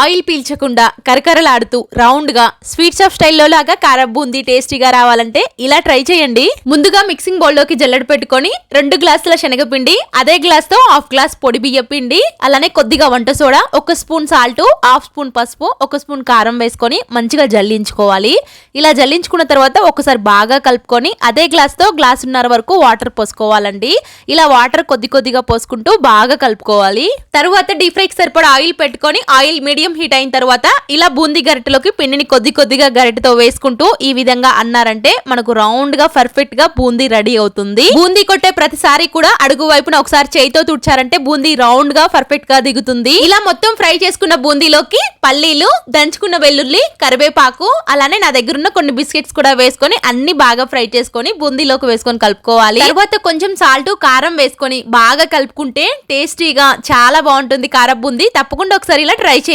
Oil పీల్చకుండా కరకరలాడుతూ రౌండ్గా sweet shop స్టైల్లో లాగా కారం బూందీ టేస్టీగా రావాలంటే ఇలా ట్రై చేయండి. ముందుగా మిక్సింగ్ బౌల్లోకి జల్లడి జల్లెడ పెట్టుకొని రెండు గ్లాసుల శనగపిండి అదే గ్లాస్తో హాఫ్ గ్లాస్ పొడి బియ్య పిండి అలానే కొద్దిగా వంట సోడా ఒక స్పూన్ సాల్ట్ హాఫ్ స్పూన్ పసుపు ఒక స్పూన్ కారం వేసుకొని మంచిగా జల్లించుకోవాలి. ఇలా జల్లించుకున్న తర్వాత ఒకసారి బాగా కలుపుకొని అదే గ్లాస్తో గ్లాసున్నర వరకు వాటర్ పోసుకోవాలండి. ఇలా వాటర్ కొద్ది కొద్దిగా పోసుకుంటూ బాగా కలుపుకోవాలి. తర్వాత డీప్ ఫ్రైకి సరిపడా ఆయిల్ పెట్టుకొని ఆయిల్ మీడియం హీట్ అయిన తర్వాత ఇలా బూందీ గరిటెలోకి పిండిని కొద్ది కొద్దిగా గరిటెతో వేసుకుంటూ ఈ విధంగా అన్నారంటే మనకు రౌండ్గా పర్ఫెక్ట్గా బూందీ రెడీ అవుతుంది. బూందీ కొట్టే ప్రతిసారి కూడా అడుగు వైపున ఒకసారి చేయితో తుడిచారంటే బూందీ రౌండ్గా పర్ఫెక్ట్గా దిగుతుంది. ఇలా మొత్తం ఫ్రై చేసుకున్న బూందీలోకి పల్లీలు దంచుకున్న వెల్లుల్లి కరివేపాకు అలానే నా దగ్గర ఉన్న కొన్ని బిస్కెట్స్ కూడా వేసుకొని అన్ని బాగా ఫ్రై చేసుకొని బూందీలోకి వేసుకొని కలుపుకోవాలి. తర్వాత కొంచెం సాల్ట్ కారం వేసుకొని బాగా కలుపుకుంటే టేస్టీగా చాలా బాగుంటుంది కారం బూందీ. తప్పకుండా ఒకసారి ఇలా ట్రై చేయండి.